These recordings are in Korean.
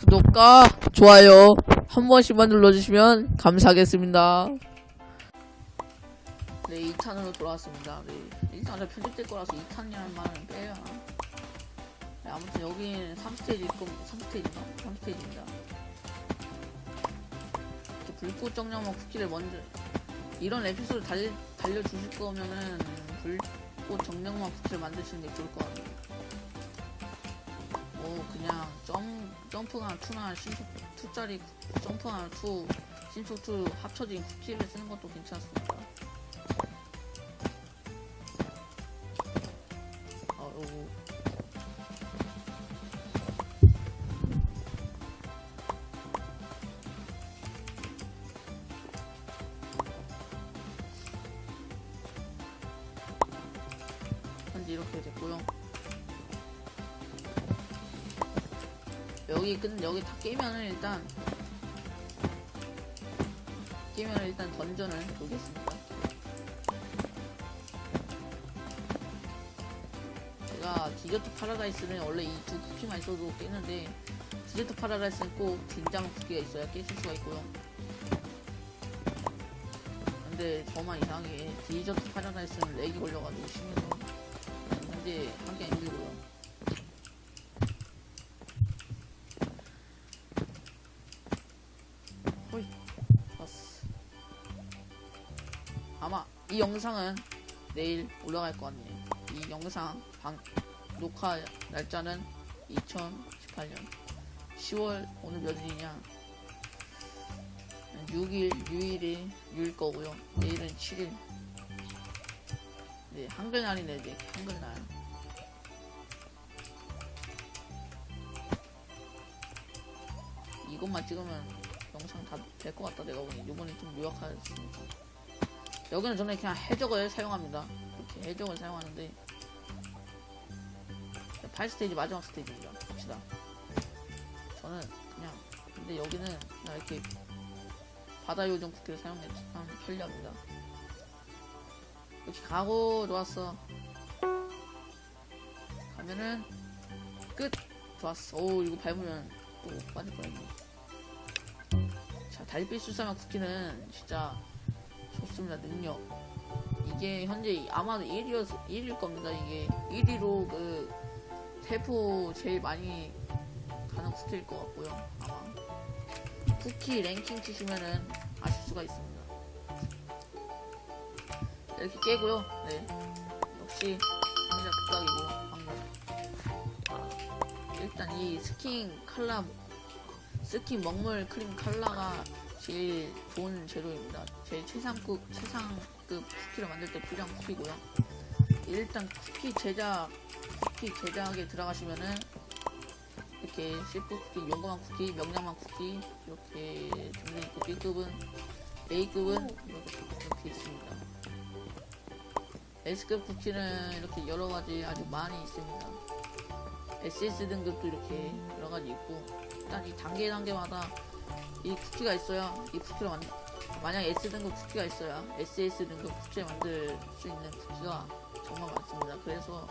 구독과 좋아요 한 번씩만 눌러주시면 감사하겠습니다. 네, 2탄으로 돌아왔습니다. 네, 일단 저 편집될 거라서 2탄이라는 말은 빼요. 네, 아무튼 여기는 3스테이지 있고 3스테이지인가? 3스테이지입니다. 불꽃 정령만 쿠키를 먼저 이런 에피소드 달, 달려주실 거면은 불꽃 정령만 쿠키를 만드시는 게 좋을 것 같아요. 뭐 그냥 점, 점프가 투나 신속 투짜리 점프가 투 신속 투 합쳐진 쿠키를 쓰는 것도 괜찮습니다. 아, 요거 이렇게 됐고요. 여기 끝 여기 다 깨면은 일단 깨면은 일단 던전을 보겠습니다. 제가 디저트 파라다이스는 원래 이 두 쿠키만 있어도 깨는데 디저트 파라다이스는 꼭 긴장 쿠키가 있어야 깰 수가 있고요. 근데 저만 이상하게 디저트 파라다이스는 렉이 걸려가지고 심해서 현재 하기 힘들고요. 이 영상은 내일 올라갈 것 같네요. 이 영상 방 녹화 날짜는 2018년 10월 오늘 몇 일이냐? 6일 6일이 6일 거고요. 내일은 7일. 네 한글날이네 이제 한글날. 이것만 찍으면 영상 다 될 것 같다 내가 보니 이번에 좀 요약하였으니까 여기는 저는 그냥 해적을 사용합니다. 이렇게 해적을 사용하는데 8스테이지 마지막 스테이지입니다 봅시다. 저는 그냥 근데 여기는 그냥 이렇게 바다 요정 쿠키를 사용해 참 편리합니다. 이렇게 가고 좋았어. 가면은 끝! 좋았어. 오 이거 밟으면 또 빠질 뻔했네. 자, 달빛 수사면 쿠키는 진짜 좋습니다, 능력. 이게 현재 아마도 1위였, 1위일 겁니다, 이게. 1위로 그, 태프 제일 많이 가는 쿠키일 것 같고요, 아마. 쿠키 랭킹 치시면은 아실 수가 있습니다. 이렇게 깨고요, 네. 역시, 상자 극각이고요. 일단 이 스킨 칼라 스킨 먹물 크림 칼라가 제일 좋은 재료입니다. 제일 최상급 최상급 쿠키를 만들 때 필요한 쿠키고요. 일단 쿠키 제작 쿠키 제작에 들어가시면은 이렇게 실프 쿠키, 용감한 쿠키, 명량한 쿠키 이렇게 종류 있고 B급은 A급은 이렇게, 이렇게 있습니다. S급 쿠키는 이렇게 여러 가지 아주 많이 있습니다. SS 등급도 이렇게 여러 가지 있고 일단 이 단계 단계마다 이 쿠키가 있어야 이 쿠키를 만 만약 S 등급 쿠키가 있어야 SS 등급 쿠키를 만들 수 있는 쿠키가 정말 많습니다. 그래서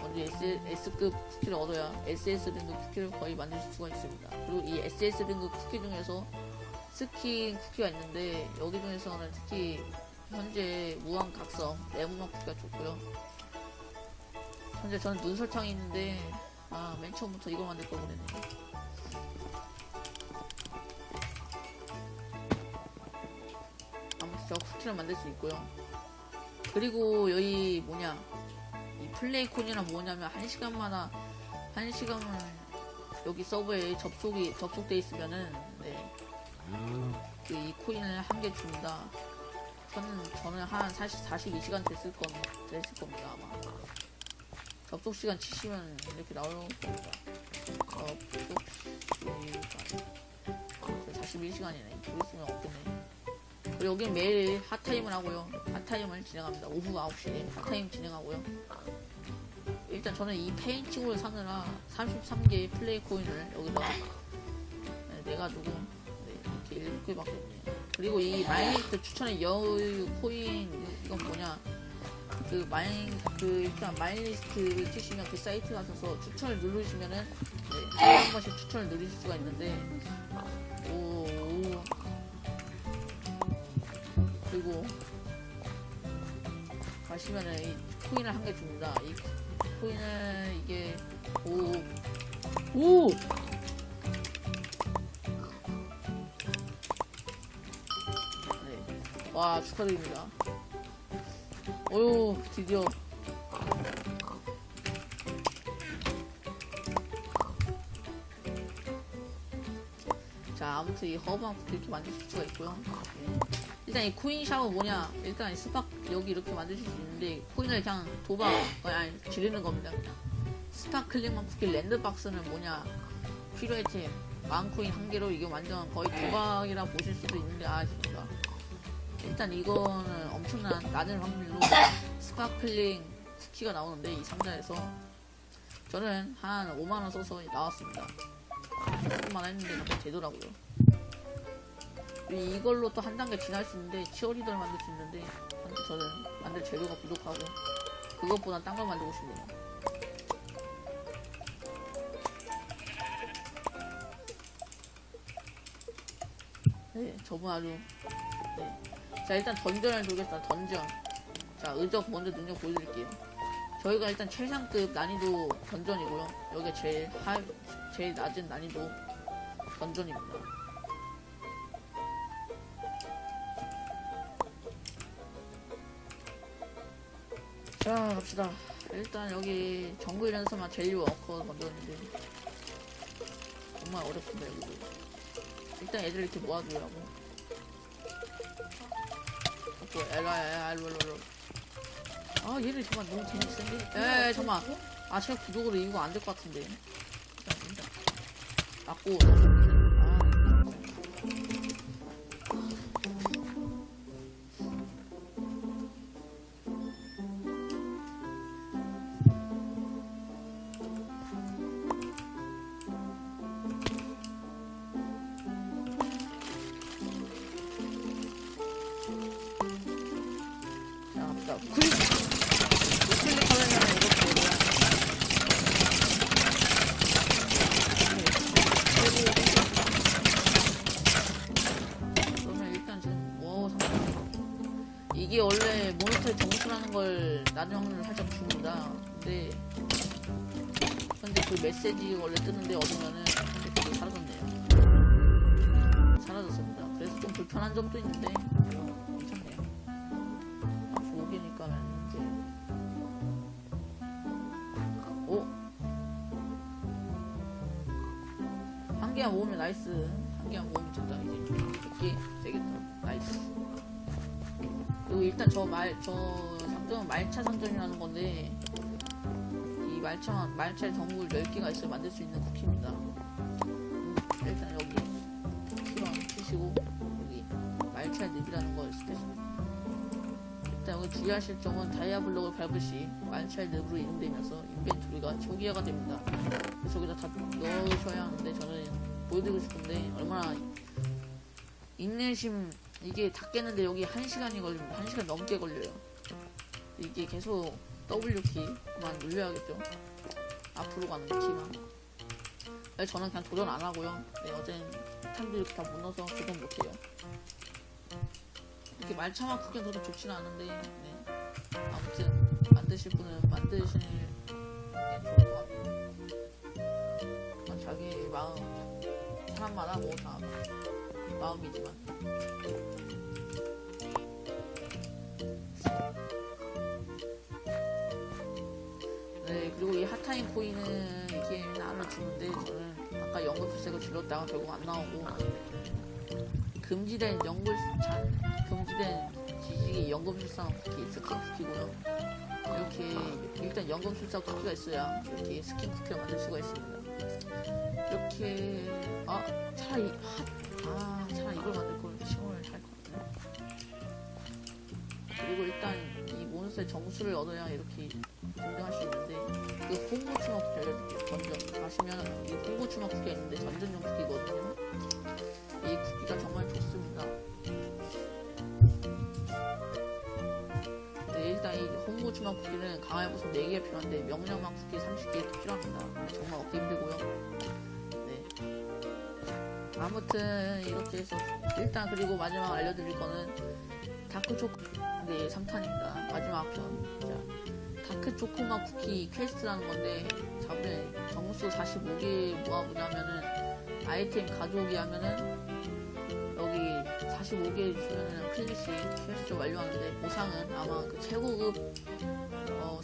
먼저 S, S급 쿠키를 얻어야 SS 등급 쿠키를 거의 만들 수가 있습니다. 그리고 이 SS 등급 쿠키 중에서 스킨 쿠키가 있는데 여기 중에서는 특히 현재 무한 각성 레몬맛 쿠키가 좋고요. 현재 저는 눈 설탕이 있는데 아 맨 처음부터 이걸 만들 걸 그랬네. 아 쿠키를 만들 수 있고요. 그리고 여기 뭐냐 이 플레이콘이랑 뭐냐면 한 시간마다 한 시간을 여기 서버에 접속이 접속돼 있으면은 네. 그 이 코인을 한 개 줍니다. 저는 저는 한 40, 42시간 됐을 건 됐을 겁니다 아마. 접속 시간 치시면 이렇게 나올 겁니다. 접속 시간 41시간이네. 여기 있으면 없겠네. 여기 매일 핫타임을 하고요. 핫타임을 진행합니다. 오후 9시에 핫타임 진행하고요. 일단 저는 이 페인팅을 사느라 33개의 플레이 코인을 여기다 네, 내가지고 네, 이렇게 7개밖에 없네요. 그리고 이 마이니스트 추천의 여유 코인 이건 뭐냐 그 마인 그 일단 마이리스트 치시면 그 사이트 가셔서 추천을 누르시면은 네, 번씩 추천을 누리실 수가 있는데 오, 그리고 가시면은 이 코인을 한 개 줍니다. 이 코인을 이게 오, 오. 네. 와 축하드립니다. 어유 드디어 자 아무튼 이 허브한 쿠키 이렇게 만드실 수가 있고요 예. 일단 이 코인 샤워 뭐냐. 일단 이 스팍 여기 이렇게 만드실 수 있는데 코인을 그냥 도박 어, 아니 지르는 겁니다 그냥. 스파클링만 쿠키 랜드박스는 뭐냐. 필요 아이템 만코인 한 개로 이게 완전 거의 도박이라 보실 수도 있는데 아 진짜 일단 이거는 엄청난 낮은 확률로 스파클링 쿠키가 나오는데 이 상자에서 저는 한 5만원 써서 나왔습니다. 3만 했는데 되더라고요. 이- 이걸로 또 한 단계 지날 수 있는데 치어리더를 만들 수 있는데 저는 만들 재료가 부족하고 그것보다 딴걸 만들고 싶네요. 네, 저분 아주 네. 자 일단 던전을 돌겠습니다. 던전. 자 의적 먼저 능력 보여드릴게요. 저희가 일단 최상급 난이도 던전이고요. 여기가 제일 하 제일 낮은 난이도 던전입니다. 자 갑시다. 일단 여기 정글 연서만 젤리 워커 던졌는데 정말 어렵습니다 여기도. 일단 애들 이렇게 모아주라고. 자꾸 엘라 엘라 엘로 엘로. 아 얘를 정말 너무 재밌는데. 에 잠만. 아 제가 구독으로 이거 안 될 것 같은데. 일단 일단. 맞고. 걸 낮은 확률을 살짝 줍니다. 근데 근데 그 메시지 원래 뜨는데 얻으면은 그게 사라졌네요. 사라졌습니다. 그래서 좀 불편한 점도 있는데 어, 괜찮네요. 아 5개니까는 이제. 오! 한 개만 모으면 나이스. 한 개만 모으면 된다 이제. 이게 되겠다. 나이스. 그리고 일단 저 말 저 상점은 말차 상점이라는 건데 이 말차 말차에 전국을 10개가 있어 만들 수 있는 쿠키입니다. 음, 일단 여기 쿠키랑 치시고 여기 말차 늪이라는 걸 스테이션 일단 여기 주의하실 점은 다이아 블록을 밟을 시 말차의 늪으로 이동되면서 인벤토리가 초기화가 됩니다. 그래서 여기다 다 넣으셔야 하는데 저는 보여드리고 싶은데 얼마나 인내심 이게 다 깼는데 여기 1시간이 걸립니다 1시간 넘게 걸려요 이게 계속 W키만 눌려야겠죠? 앞으로 가는 키만. 네, 저는 그냥 도전 안 하고요. 네, 어젠 탄도 이렇게 다못 넣어서 도전 못 해요. 이렇게 말차만 크기는 그렇게 좋지는 않은데 네. 아무튼 만드실 분은 만드실 게 좋을 것 같아요. 자기 마음 사람마다 뭐 다 마음이지만 그리고 이 핫타임 코인은 이게 나를 주는데 저는 아까 연금술색을 질렀다가 결국 안 나오고 금지된 연금술찬 금지된 지식이 연금술상 쿠키 스킨 쿠키고요. 이렇게 일단 연금술사 쿠키가 있어야 이렇게 스킨 쿠키를 만들 수가 있습니다. 이렇게 아 차라리 핫, 아 차라리 이걸 만들 그리고 일단 이 몬스터의 점수를 얻어야 이렇게 등등할 수 있는데 그 추마 쿠키 알려줄게요 던전 가시면 이 홍보 추마 쿠키가 있는데 전전용 쿠키거든요. 이 쿠키가 정말 좋습니다. 네, 일단 이 홍보 추마 쿠키는 강화의 보석 4개 필요한데 명령만 쿠키 30개 필요합니다. 정말 얻기 힘들고요. 네 아무튼 이렇게 해서 일단 그리고 마지막 알려드릴 거는 다크 초코 네 3탄입니다. 마지막 편 자, 다크 초코마 쿠키 퀘스트라는 건데 잡을 정수 45개 모아보자면은 아이템 가져오기 하면은 여기 45개 주면은 클릭시 퀘스트 완료하는데 보상은 아마 그 최고급 어,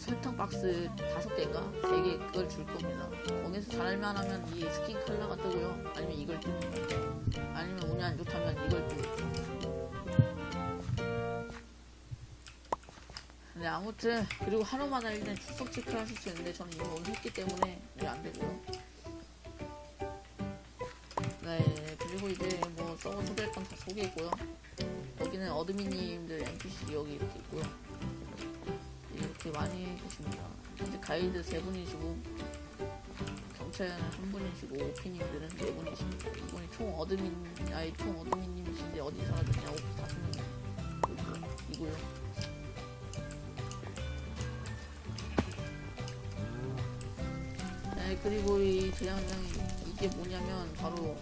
설탕 박스 5개인가? 3개 그걸 줄 겁니다. 거기서 잘만 하면 이 스킨 컬러가 뜨고요. 아니면 이걸 뜹니다 아니면 운이 안 좋다면 이걸 뜨고 네 아무튼 그리고 하루만 알리는 출석 체크를 하실 수 있는데 저는 이미 오늘 했기 때문에 이게 안 되고요. 네 그리고 이제 뭐 서버 소개할 건 다 소개했고요. 여기는 어드민님들 NPC 여기 이렇게 있고요 이렇게 많이 계십니다. 현재 가이드 세 분이시고 경찰은 한 분이시고 오피님들은 네 분이십니다. 이분이 총 어드민 아니 총 어드민님이신데 어디 사라졌냐고 다섯 명 이고요. 네, 그리고 이 대장장이 이게 뭐냐면 바로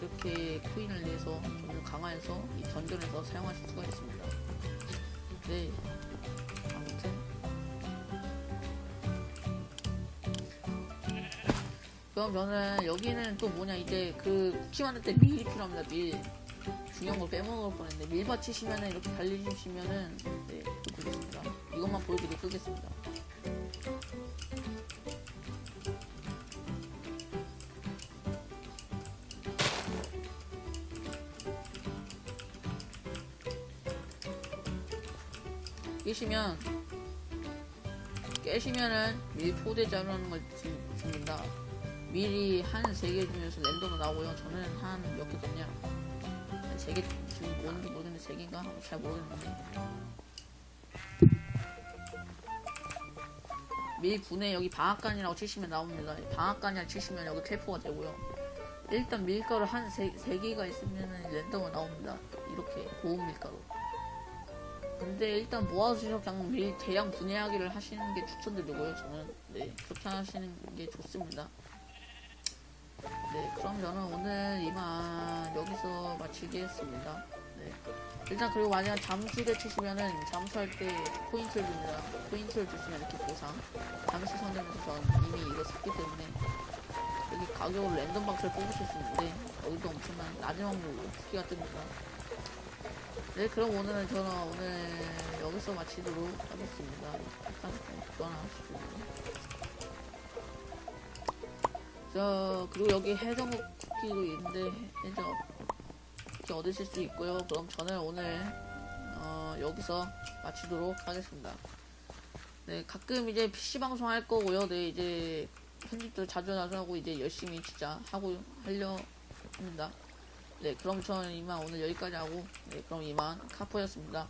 이렇게 코인을 내서 점점 강화해서 이 던전에서 사용하실 수가 있습니다. 네, 그럼 저는 여기는 또 뭐냐 이제 그 쿠키 만들 때 밀이 필요합니다. 밀 중요한 걸 빼먹을 뻔했는데 밀 받치시면은 이렇게 달리시면은 네, 되겠습니다. 이것만 보여드리고 끄겠습니다. 깨시면 깨시면은 밀 포대자라는 걸. 밀이 한세개 중에서 랜덤으로 나오고요. 저는 한 몇개 줬냐? 세개 지금 뭔지 모르겠는데 세 개인가 잘 모르겠는데 밀 분해 여기 방앗간이라고 치시면 나옵니다. 방앗간이라 치시면 여기 텔포가 되고요. 일단 밀가루 한세 개가 있으면 랜덤으로 나옵니다. 이렇게 고운 밀가루. 근데 일단 모아주셔서 그냥 밀 대량 분해하기를 하시는 게 추천드리고요. 저는 네 그렇게 하시는 게 좋습니다. 네 그럼 저는 오늘 이만 여기서 마치겠습니다. 네 일단 그리고 만약 잠수대 치시면은 잠수할 때 포인트를 줍니다. 포인트를 주시면 이렇게 보상. 잠수 선점에서 전 이미 이거 샀기 때문에 여기 가격으로 랜덤 박스를 뽑으실 수 있는데 여기도 엄청난 확률로 쿠키가 뜹니다. 네, 그럼 오늘은 저는 오늘 여기서 마치도록 하겠습니다. 일단 전화하시고. 자, 그리고 여기 해적 쿠키도 있는데, 해적 쿠키 얻으실 수 있고요. 그럼 저는 오늘, 어, 여기서 마치도록 하겠습니다. 네, 가끔 이제 PC방송 할 거고요. 네, 이제 편집도 자주 자주 하고, 이제 열심히 진짜 하고, 하려 합니다. 네, 그럼 저는 이만 오늘 여기까지 하고, 네, 그럼 이만 카포였습니다.